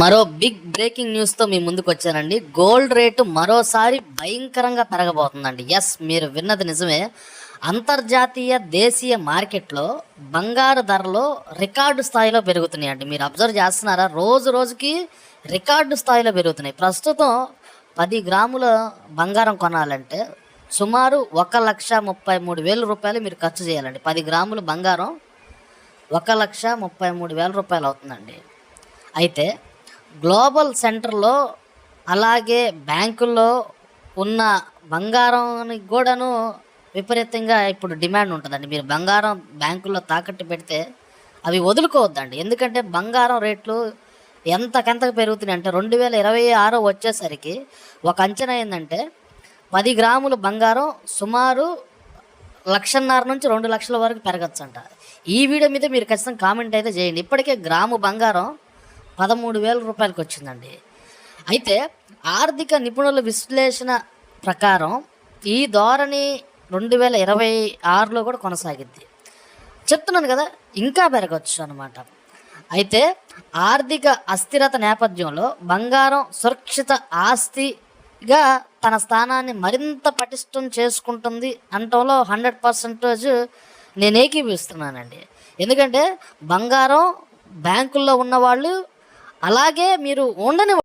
మరో big breaking న్యూస్తో మీ ముందుకు వచ్చానండి. గోల్డ్ రేటు మరోసారి భయంకరంగా పెరగబోతుందండి. ఎస్ మీరు విన్నది నిజమే. అంతర్జాతీయ దేశీయ మార్కెట్లో బంగారు ధరలు రికార్డు స్థాయిలో పెరుగుతున్నాయండి. మీరు అబ్జర్వ్ చేస్తున్నారా? రోజు రోజుకి రికార్డు స్థాయిలో పెరుగుతున్నాయి. ప్రస్తుతం పది గ్రాముల బంగారం కొనాలంటే సుమారు ఒక లక్ష ముప్పై మూడు వేల రూపాయలు మీరు ఖర్చు చేయాలండి. పది గ్రాములు బంగారం ఒక లక్ష ముప్పై మూడు వేల రూపాయలు అవుతుందండి. అయితే గ్లోబల్ సెంటర్లో అలాగే బ్యాంకుల్లో ఉన్న బంగారానికి కూడాను విపరీతంగా ఇప్పుడు డిమాండ్ ఉంటుందండి. మీరు బంగారం బ్యాంకుల్లో తాకట్టు పెడితే అవి వదులుకోవద్దండి. ఎందుకంటే బంగారం రేట్లు ఎంతకెంతకు పెరుగుతున్నాయి అంటే రెండు వేల ఇరవై ఆరో వచ్చేసరికి ఒక అంచనా ఏంటంటే పది గ్రాముల బంగారం సుమారు లక్షన్నర నుంచి రెండు లక్షల వరకు పెరగచ్చు అంట ఈ వీడియో మీద మీరు ఖచ్చితంగా కామెంట్ అయితే చేయండి. ఇప్పటికే గ్రాము బంగారం పదమూడు వేల రూపాయలకి వచ్చిందండి అయితే ఆర్థిక నిపుణుల విశ్లేషణ ప్రకారం ఈ ధోరణి రెండు వేల ఇరవై ఆరులో కూడా కొనసాగిద్ది చెప్తున్నాను కదా ఇంకా పెరగచ్చు అనమాట అయితే ఆర్థిక అస్థిరత నేపథ్యంలో బంగారం సురక్షిత ఆస్తిగా తన స్థానాన్ని మరింత పటిష్టం చేసుకుంటుంది అంటంలో హండ్రెడ్ పర్సెంటేజ్ నేను ఏకీభవిస్తున్నానండి. ఎందుకంటే బంగారం బ్యాంకుల్లో ఉన్నవాళ్ళు అలాగే మీరు ఉండని